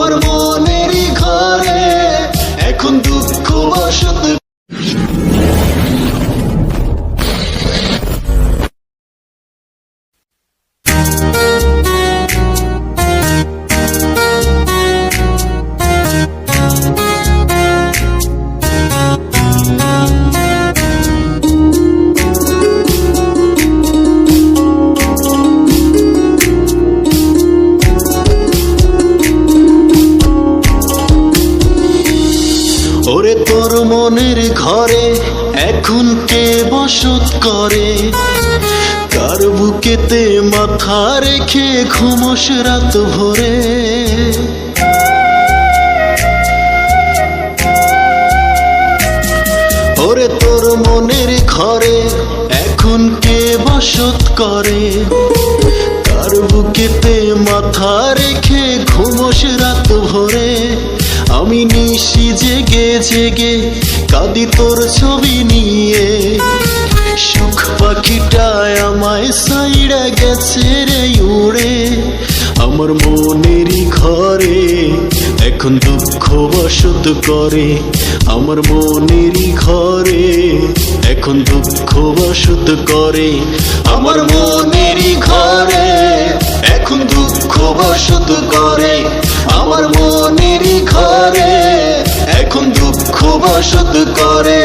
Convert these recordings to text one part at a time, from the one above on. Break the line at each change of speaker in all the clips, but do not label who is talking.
আমার মনেরই ঘরে এখন দুঃখ বসত মনের ঘরে এখন কে বসত করে? কার বুকেতে মাথা রেখে ঘুমস রাত ভরে। ওরে তোর মনের ঘরে এখন কে বসত করে? কার বুকেতে মাথা রেখে ঘুমস রাত ভরে। আমি নিশি জেগে জেগে কাঁদি তোর ছবি নিয়ে। সুখ পাখিটায় আমায় সাইড়া গেছে রে উড়ে। আমার মনেরই ঘরে এখন দুঃখ বসত করে। আমার মনেরই ঘরে এখন দুঃখ বসত করে। আমার মনেরই ঘরে এখন দুঃখ বসত করে। আমার মনেরই ঘরে বসত করে।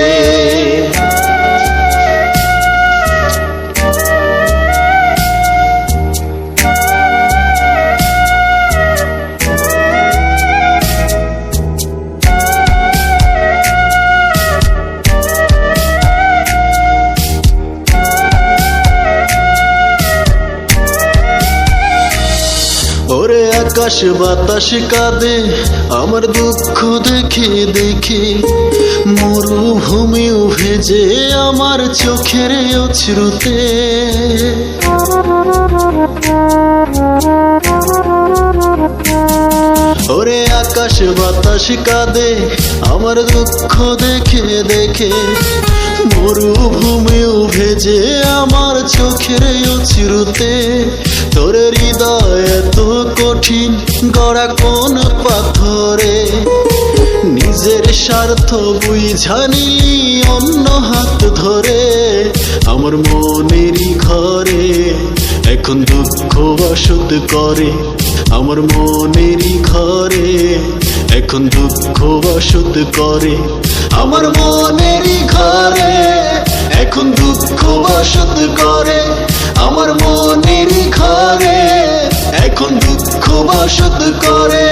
আকাশ বাতাস কাঁদে আমার দুঃখ দেখে দেখে। মরুভূমি ভেজে আমার চোখের অশ্রুতে। বাতাস কাঁদে, আমার দুঃখ দেখে দেখে। মরুভূমিও ভেজে আমার চোখের অশ্রুতে তোর হৃদয় এত কঠিন, গড়া কোন পাথরে? নিজের স্বার্থ বুঝানি অন্য হাত ধরে। আমার মনেরই ঘরে এখন দুঃখ বসত করে। আমার মনেরই ঘরে এখন দুঃখ বসত করে আমার মনের ঘরে। এখন দুঃখ বসত করে আমার মনেরই ঘরে। এখন দুঃখ বসত করে।